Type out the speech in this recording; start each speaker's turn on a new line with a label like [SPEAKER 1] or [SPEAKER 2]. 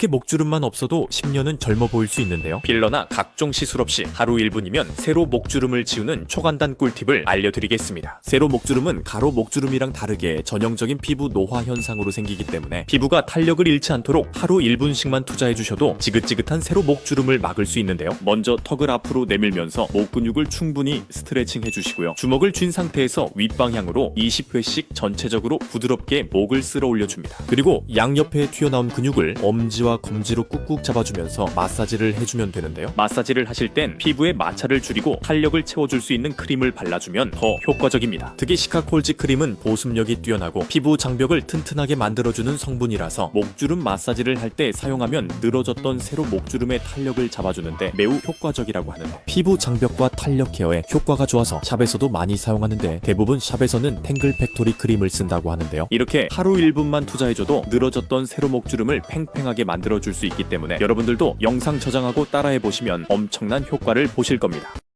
[SPEAKER 1] 이렇게 목주름만 없어도 10년은 젊어 보일 수 있는데요. 필러나 각종 시술 없이 하루 1분이면 세로 목주름을 지우는 초간단 꿀팁을 알려드리겠습니다. 세로 목주름은 가로 목주름이랑 다르게 전형적인 피부 노화 현상으로 생기기 때문에 피부가 탄력을 잃지 않도록 하루 1분씩만 투자해 주셔도 지긋지긋한 세로 목주름을 막을 수 있는데요. 먼저 턱을 앞으로 내밀면서 목 근육을 충분히 스트레칭 해주시고요. 주먹을 쥔 상태에서 윗방향으로 20회씩 전체적으로 부드럽게 목을 쓸어 올려줍니다. 그리고 양옆에 튀어나온 근육을 엄지와 검지로 꾹꾹 잡아주면서 마사지를 해주면 되는데요. 마사지를 하실 땐 피부에 마찰을 줄이고 탄력을 채워줄 수 있는 크림을 발라주면 더 효과적입니다. 특히 시카콜지 크림은 보습력이 뛰어나고 피부 장벽을 튼튼하게 만들어주는 성분이라서 목주름 마사지를 할 때 사용하면 늘어졌던 세로 목주름의 탄력을 잡아주는데 매우 효과적이라고 하는데 피부 장벽과 탄력 케어에 효과가 좋아서 샵에서도 많이 사용하는데 대부분 샵에서는 탱글 팩토리 크림을 쓴다고 하는데요. 이렇게 하루 1분만 투자해줘도 늘어졌던 세로 목주름을 팽팽하게 만들어줄 수 있기 때문에 여러분들도 영상 저장하고 따라해 보시면 엄청난 효과를 보실 겁니다.